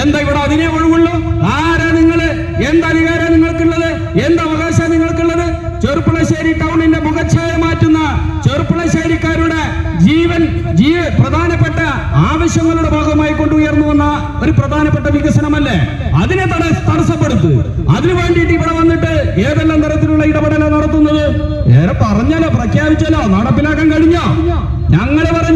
എന്താ ഇവിടെ അതിനെ ഒഴിവുള്ളൂ? ആരാ നിങ്ങൾ? എന്ത് അധികാരം നിങ്ങൾക്കുള്ളത്? എന്ത് അവകാശം നിങ്ങൾക്കുള്ളത്? ചെറുപ്പുളശ്ശേരി ടൗണിന്റെ മുഖച്ഛായ മാറ്റുന്ന ചെറുപ്പുളശ്ശേരിക്കാരുടെ ജീവൻ ജീവ പ്രധാനപ്പെട്ട ആവശ്യങ്ങളുടെ ഭാഗമായി കൊണ്ടുയർന്നു വന്ന ഒരു പ്രധാനപ്പെട്ട വികസനമല്ലേ? അതിനെ തട തടസ്സപ്പെടുത്ത്. അതിനു വേണ്ടിയിട്ട് ഇവിടെ വന്നിട്ട് ഏതെല്ലാം തരത്തിലുള്ള ഇടപെടലാണ് നടത്തുന്നത്? ഏറെ പറഞ്ഞാലോ പ്രഖ്യാപിച്ചാലോ? നടപ്പിലാക്കാൻ കഴിഞ്ഞോ? ഞങ്ങൾ പറഞ്ഞു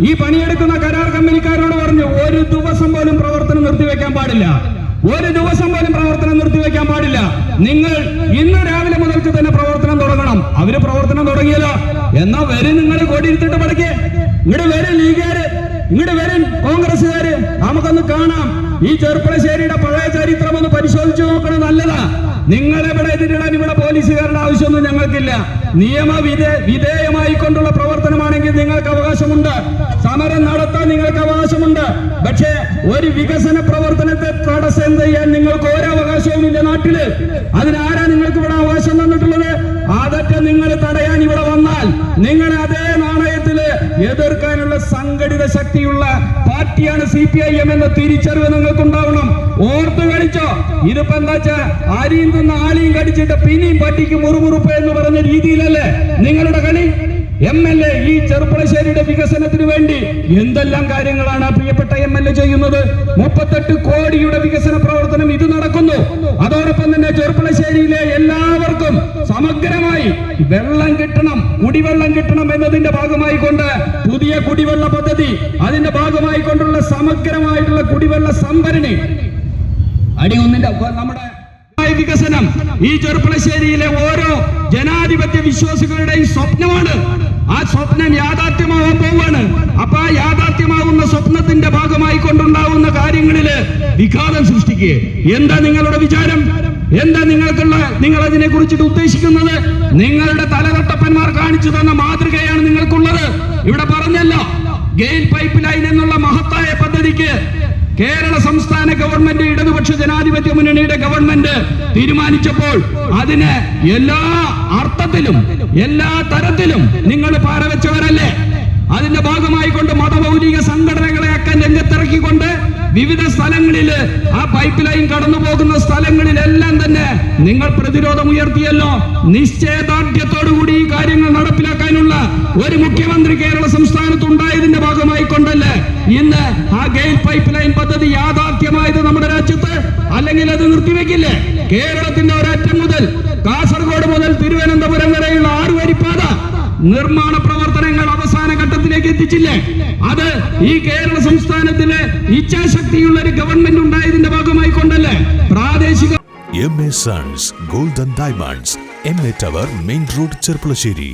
ഈ പണിയെടുക്കുന്ന കരാർ കമ്പനിക്കാരോട് പറഞ്ഞു ഒരു ദിവസം പോലും പ്രവർത്തനം നിർത്തിവെക്കാൻ പാടില്ല. ഒരു ദിവസം പോലും പ്രവർത്തനം നിർത്തിവെക്കാൻ പാടില്ല. നിങ്ങൾ ഇന്ന് രാവിലെ മുതൽക്ക് തന്നെ പ്രവർത്തനം തുടങ്ങണം. അവർ പ്രവർത്തനം തുടങ്ങിയല്ലോ എന്നാ വരും നിങ്ങൾ കൊടിയിരുത്തിട്ട് പടക്കേ ഇങ്ങോട്ട് വരും ലീഗുകാര്. ഇങ്ങോട്ട് വരും കോൺഗ്രസ്സുകാര്. നമുക്കൊന്ന് കാണാം. ഈ ചെറുപ്പളശ്ശേരിയുടെ പഴയ ചരിത്രം ഒന്ന് പരിശോധിച്ചു നോക്കണം നല്ലതാ. നിങ്ങളെവിടെ എതിരിടാൻ ഇവിടെ പോലീസുകാരുടെ ആവശ്യമൊന്നും ഞങ്ങൾക്കില്ല. നിയമ വിധേ വിധേയമായി കൊണ്ടുള്ള പ്രവർത്തനമാണെങ്കിൽ നിങ്ങൾക്ക് അവകാശമുണ്ട്. സമരം നടത്താൻ നിങ്ങൾക്ക് അവകാശമുണ്ട്. പക്ഷേ ഒരു വികസന പ്രവർത്തനത്തെ തടസ്സം ചെയ്യാൻ നിങ്ങൾക്ക് ഒരു അവകാശവുമില്ല നാട്ടിൽ അതിനാരാ നിങ്ങൾക്ക് ഇവിടെ അവകാശം തന്നിട്ടുള്ളത് അതൊക്കെ നിങ്ങൾ തടയാൻ ഇവിടെ വന്നാൽ നിങ്ങളെ അതേ നാണയത്തിൽ എതിർക്കാനുള്ള സംഘടിത ശക്തിയുള്ള പാർട്ടിയാണ് സി പി ഐ എം എന്ന തിരിച്ചറിവ് നിങ്ങൾക്ക് ഉണ്ടാവണം ഓർത്ത് കളിച്ചോ ഇതിപ്പോ എന്താ വെച്ചാ ആരെയും തിന്ന് ആലിയും കടിച്ചിട്ട് പിന്നെയും പട്ടിക്ക് മുറുമുറുപ്പ് എന്ന് പറഞ്ഞ രീതിയിലല്ലേ നിങ്ങളുടെ കളി? എം എൽ എ ഈ ചെറുപ്പളശ്ശേരിയുടെ വികസനത്തിന് വേണ്ടി എന്തെല്ലാം കാര്യങ്ങളാണ് പ്രിയപ്പെട്ട എം എൽ എ ചെയ്യുന്നത്? മുപ്പത്തെട്ട് കോടിയുടെ വികസന വെള്ളം കിട്ടണം കുടിവെള്ളം കിട്ടണം എന്നതിന്റെ ഭാഗമായി കൊണ്ട് പുതിയ കുടിവെള്ള പദ്ധതി അതിന്റെ ഭാഗമായി കൊണ്ടുള്ള സമഗ്രമായിട്ടുള്ള കുടിവെള്ള സംഭരണി. അടി ഒന്നിന്റെ നമ്മുടെ വികസനം ഈ ചെറുപ്പളശ്ശേരിയിലെ ഓരോ ജനാധിപത്യ വിശ്വാസികളുടെയും സ്വപ്നമാണ്. ആ സ്വപ്നം യാഥാർത്ഥ്യമാവാൻ പോവാണ് അപ്പൊ ആ യാഥാർത്ഥ്യമാവുന്ന സ്വപ്നത്തിന്റെ ഭാഗമായി കൊണ്ടുണ്ടാവുന്ന കാര്യങ്ങളിൽ വിഘാതം സൃഷ്ടിക്കുക എന്താ നിങ്ങളുടെ വിചാരം? എന്താ നിങ്ങൾക്കുള്ള നിങ്ങൾ അതിനെ കുറിച്ചിട്ട് ഉദ്ദേശിക്കുന്നത്? നിങ്ങളുടെ തലതൊട്ടപ്പന്മാർ കാണിച്ചു തന്ന മാതൃകയാണ് നിങ്ങൾക്കുള്ളത്. ഇവിടെ പറഞ്ഞല്ലോ ഗെയിൽ പൈപ്പ് ലൈൻ എന്നുള്ള മഹത്തായ പദ്ധതിക്ക് കേരള സംസ്ഥാന ഗവൺമെന്റ് ഇടതുപക്ഷ ജനാധിപത്യ മുന്നണിയുടെ ഗവൺമെന്റ് തീരുമാനിച്ചപ്പോൾ അതിന് എല്ലാ അർത്ഥത്തിലും എല്ലാ തരത്തിലും നിങ്ങൾ പാരവെച്ചവരല്ലേ? അതിന്റെ ഭാഗമായി കൊണ്ട് സംഘടനകളെ ഒക്കെ രംഗത്തിറക്കിക്കൊണ്ട് വിവിധ സ്ഥലങ്ങളിൽ ആ പൈപ്പ് ലൈൻ കടന്നു പോകുന്ന സ്ഥലങ്ങളിലെല്ലാം തന്നെ നിങ്ങൾ പ്രതിരോധം ഉയർത്തിയല്ലോ. നിശ്ചയദാർഢ്യത്തോടുകൂടി ഈ കാര്യങ്ങൾ നടപ്പിലാക്കാനുള്ള ഒരു മുഖ്യമന്ത്രി കേരള സംസ്ഥാനത്ത് ഉണ്ടായതിന്റെ ഭാഗമായി കൊണ്ടല്ലേ ഇന്ന് ആ ഗെയിൽ പൈപ്പ് ലൈൻ പദ്ധതി യാഥാർത്ഥ്യമായത് നമ്മുടെ രാജ്യത്ത് അല്ലെങ്കിൽ അത് നിർത്തിവെക്കില്ലേ? കേരളത്തിന്റെ ഒരറ്റം മുതൽ കാസർഗോഡ് മുതൽ തിരുവനന്തപുരം വരെയുള്ള ആറുവരിപ്പാത നിർമ്മാണ ഘട്ടത്തിലേക്ക് എത്തിച്ചില്ലേ? അത് ഈ കേരള സംസ്ഥാനത്തിലെ ഇച്ഛാശക്തിയുള്ള ഒരു ഗവൺമെന്റ് ഉണ്ടായതിന്റെ ഭാഗമായി കൊണ്ടല്ലേ? പ്രാദേശിക M A sons golden diamonds M A tower main road Cherpulassery.